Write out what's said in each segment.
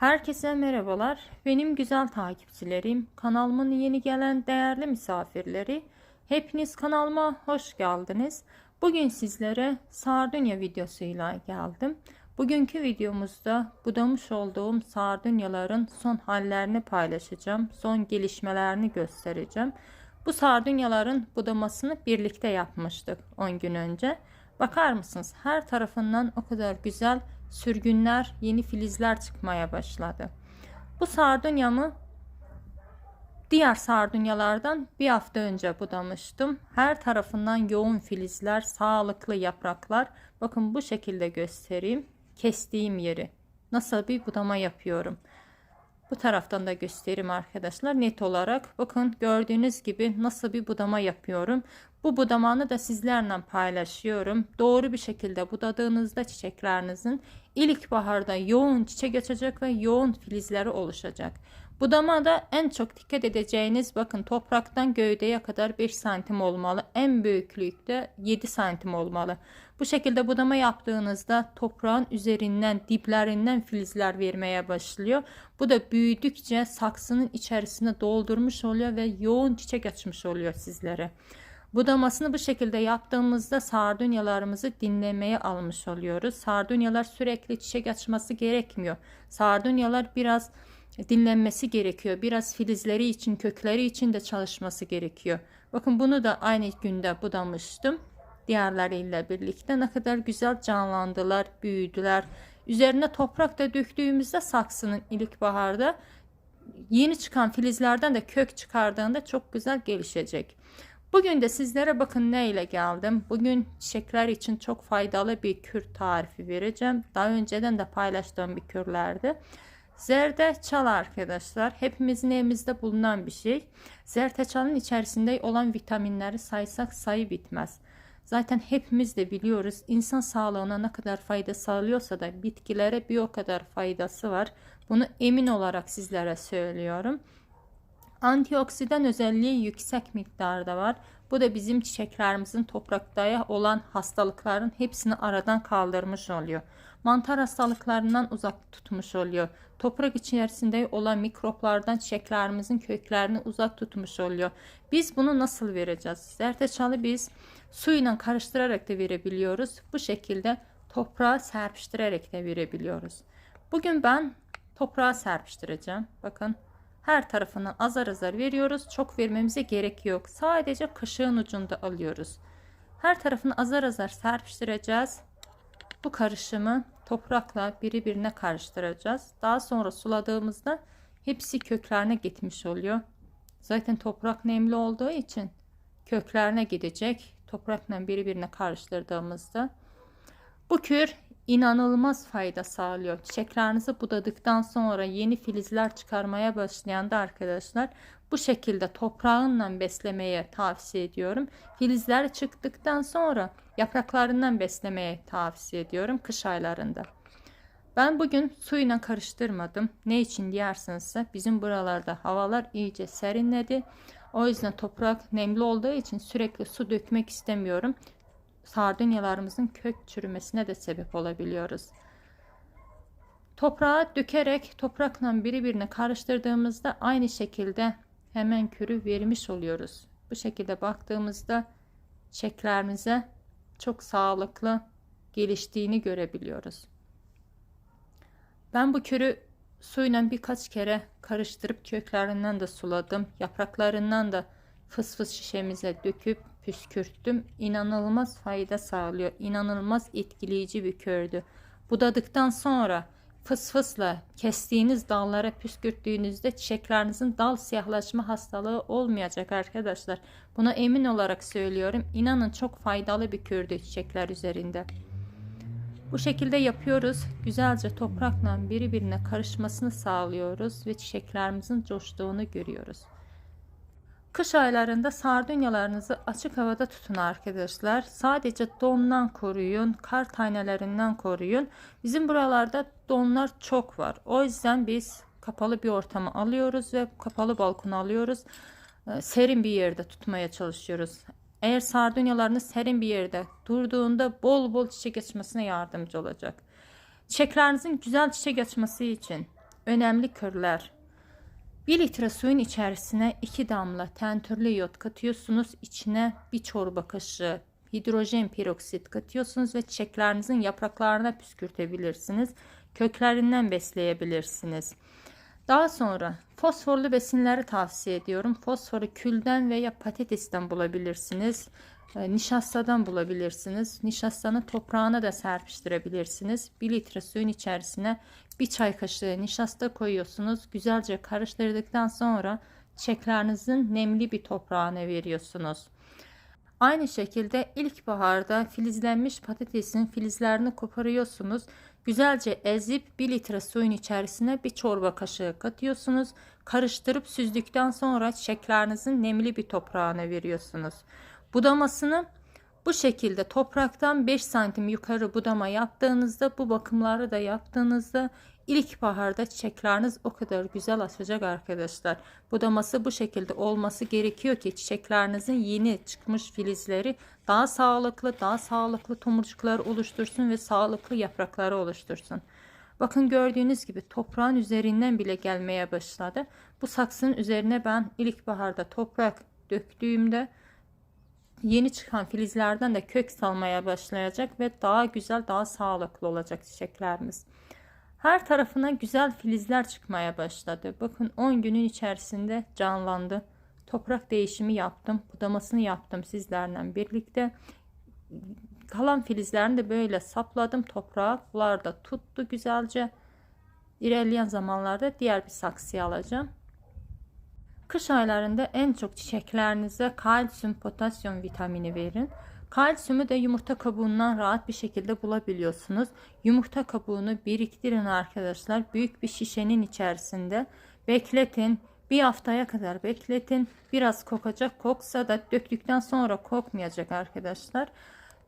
Herkese merhabalar. Benim güzel takipçilerim, kanalımın yeni gelen değerli misafirleri, hepiniz kanalıma hoş geldiniz. Bugün sizlere sardunya videosuyla geldim. Bugünkü videomuzda budamış olduğum sardunyaların son hallerini paylaşacağım. Son gelişmelerini göstereceğim. Bu sardunyaların budamasını birlikte yapmıştık 10 gün önce. Bakar mısınız? Her tarafından o kadar güzel sürgünler, yeni filizler çıkmaya başladı. Bu sardunyamı diğer sardunyalardan bir hafta önce budamıştım. Her tarafından yoğun filizler, sağlıklı yapraklar. Bakın bu şekilde göstereyim. Kestiğim yeri. Nasıl bir budama yapıyorum. Bu taraftan da göstereyim arkadaşlar net olarak. Bakın gördüğünüz gibi nasıl bir budama yapıyorum. Bu budamanı da sizlerle paylaşıyorum. Doğru bir şekilde budadığınızda çiçeklerinizin ilkbaharda yoğun çiçek açacak ve yoğun filizleri oluşacak. Budamada en çok dikkat edeceğiniz bakın topraktan gövdeye kadar 5 santim olmalı. En büyüklükte 7 santim olmalı. Bu şekilde budama yaptığınızda toprağın üzerinden diplerinden filizler vermeye başlıyor. Bu da büyüdükçe saksının içerisine doldurmuş oluyor ve yoğun çiçek açmış oluyor sizlere. Budamasını bu şekilde yaptığımızda sardunyalarımızı dinlemeye almış oluyoruz. Sardunyalar sürekli çiçek açması gerekmiyor. Sardunyalar biraz dinlenmesi gerekiyor. Biraz filizleri için, kökleri için de çalışması gerekiyor. Bakın bunu da aynı günde budamıştım. Diğerleriyle birlikte ne kadar güzel canlandılar, büyüdüler. Üzerine toprak da döktüğümüzde saksının ilkbaharda yeni çıkan filizlerden de kök çıkardığında çok güzel gelişecek. Bugün de sizlere bakın ne ile geldim. Bugün çiçekler için çok faydalı bir kür tarifi vereceğim. Daha önceden de paylaştığım bir kürlerdi. Zerdeçal arkadaşlar hepimizin evimizde bulunan bir şey. Zerdeçalın içerisinde olan vitaminleri saysak sayı bitmez. Zaten hepimiz de biliyoruz insan sağlığına ne kadar fayda sağlıyorsa da bitkilere bir o kadar faydası var. Bunu emin olarak sizlere söylüyorum. Antioksidan özelliği yüksek miktarda var. Bu da bizim çiçeklerimizin toprakta olan hastalıkların hepsini aradan kaldırmış oluyor. Mantar hastalıklarından uzak tutmuş oluyor. Toprak içerisinde olan mikroplardan çiçeklerimizin köklerini uzak tutmuş oluyor. Biz bunu nasıl vereceğiz? Zerdeçalı biz suyla karıştırarak da verebiliyoruz. Bu şekilde toprağa serpiştirerek de verebiliyoruz. Bugün ben toprağa serpiştireceğim. Bakın her tarafını azar azar veriyoruz. Çok vermemize gerek yok. Sadece kaşığın ucunda alıyoruz. Her tarafını azar azar serpiştireceğiz. Bu karışımı toprakla birbirine karıştıracağız. Daha sonra suladığımızda hepsi köklerine gitmiş oluyor. Zaten toprak nemli olduğu için köklerine gidecek. Toprakla birbirine karıştırdığımızda bu kür inanılmaz fayda sağlıyor. Çiçeklerinizi budadıktan sonra yeni filizler çıkarmaya başlayan da arkadaşlar bu şekilde toprağınla beslemeye tavsiye ediyorum. Filizler çıktıktan sonra yapraklarından beslemeye tavsiye ediyorum kış aylarında. Ben bugün suyla karıştırmadım. Ne için diyersinizse bizim buralarda havalar iyice serinledi. O yüzden toprak nemli olduğu için sürekli su dökmek istemiyorum sardunyalarımızın kök çürümesine de sebep olabiliyoruz. Toprağa dökerek toprakla birbirine karıştırdığımızda aynı şekilde hemen kürü vermiş oluyoruz. Bu şekilde baktığımızda çiçeklerimize çok sağlıklı geliştiğini görebiliyoruz. Ben bu kürü suyla birkaç kere karıştırıp köklerinden de suladım. Yapraklarından da fıs fıs şişemize döküp püskürttüm. İnanılmaz fayda sağlıyor. İnanılmaz etkileyici bir kördü. Budadıktan sonra fıs fısla kestiğiniz dallara püskürttüğünüzde çiçeklerinizin dal siyahlaşma hastalığı olmayacak arkadaşlar. Buna emin olarak söylüyorum. İnanın çok faydalı bir kördü çiçekler üzerinde. Bu şekilde yapıyoruz. Güzelce toprakla birbirine karışmasını sağlıyoruz ve çiçeklerimizin coştuğunu görüyoruz. Kış aylarında sardunyalarınızı açık havada tutun arkadaşlar. Sadece dondan koruyun, kar tanelerinden koruyun. Bizim buralarda donlar çok var. O yüzden biz kapalı bir ortama alıyoruz ve kapalı balkona alıyoruz. Ee, serin bir yerde tutmaya çalışıyoruz. Eğer sardunyalarınız serin bir yerde durduğunda bol bol çiçek açmasına yardımcı olacak. Çiçeklerinizin güzel çiçek açması için önemli körler. 1 litre suyun içerisine 2 damla tentürlü iot katıyorsunuz. İçine bir çorba kaşığı hidrojen peroksit katıyorsunuz ve çiçeklerinizin yapraklarına püskürtebilirsiniz. Köklerinden besleyebilirsiniz. Daha sonra fosforlu besinleri tavsiye ediyorum. Fosforu külden veya patatesten bulabilirsiniz. E, Nişastadan bulabilirsiniz. Nişastanın toprağına da serpiştirebilirsiniz. 1 litre suyun içerisine bir çay kaşığı nişasta koyuyorsunuz. Güzelce karıştırdıktan sonra çiçeklerinizin nemli bir toprağına veriyorsunuz. Aynı şekilde ilkbaharda filizlenmiş patatesin filizlerini koparıyorsunuz. Güzelce ezip 1 litre suyun içerisine bir çorba kaşığı katıyorsunuz. Karıştırıp süzdükten sonra çiçeklerinizin nemli bir toprağına veriyorsunuz. Budamasını bu şekilde topraktan 5 santim yukarı budama yaptığınızda bu bakımları da yaptığınızda ilkbaharda çiçekleriniz o kadar güzel açacak arkadaşlar. Budaması bu şekilde olması gerekiyor ki çiçeklerinizin yeni çıkmış filizleri daha sağlıklı, daha sağlıklı tomurcuklar oluştursun ve sağlıklı yaprakları oluştursun. Bakın gördüğünüz gibi toprağın üzerinden bile gelmeye başladı. Bu saksının üzerine ben ilkbaharda toprak döktüğümde yeni çıkan filizlerden de kök salmaya başlayacak ve daha güzel, daha sağlıklı olacak çiçeklerimiz. Her tarafına güzel filizler çıkmaya başladı. Bakın 10 günün içerisinde canlandı. Toprak değişimi yaptım. Budamasını yaptım sizlerle birlikte. Kalan filizlerini de böyle sapladım toprağa. Bunlar da tuttu güzelce. İlerleyen zamanlarda diğer bir saksıya alacağım. Kış aylarında en çok çiçeklerinize kalsiyum, potasyum vitamini verin. Kalsiyumu da yumurta kabuğundan rahat bir şekilde bulabiliyorsunuz. Yumurta kabuğunu biriktirin arkadaşlar. Büyük bir şişenin içerisinde bekletin. Bir haftaya kadar bekletin. Biraz kokacak. Koksa da döktükten sonra kokmayacak arkadaşlar.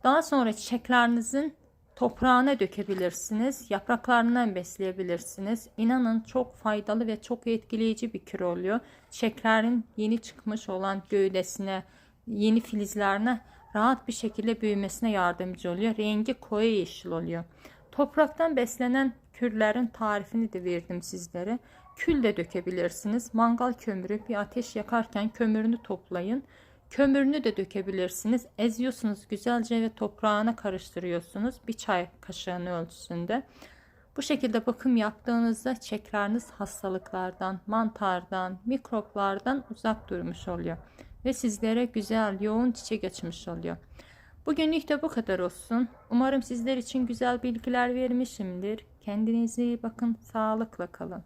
Daha sonra çiçeklerinizin toprağına dökebilirsiniz. Yapraklarından besleyebilirsiniz. İnanın çok faydalı ve çok etkileyici bir kür oluyor. Çiçeklerin yeni çıkmış olan gövdesine, yeni filizlerine rahat bir şekilde büyümesine yardımcı oluyor. Rengi koyu yeşil oluyor. Topraktan beslenen kürlerin tarifini de verdim sizlere. Kül de dökebilirsiniz. Mangal kömürü bir ateş yakarken kömürünü toplayın. Kömürünü de dökebilirsiniz. Eziyorsunuz güzelce ve toprağına karıştırıyorsunuz. Bir çay kaşığının ölçüsünde. Bu şekilde bakım yaptığınızda çiçekleriniz hastalıklardan, mantardan, mikroplardan uzak durmuş oluyor. Ve sizlere güzel, yoğun çiçek açmış oluyor. Bugünlük de bu kadar olsun. Umarım sizler için güzel bilgiler vermişimdir. Kendinize iyi bakın, sağlıkla kalın.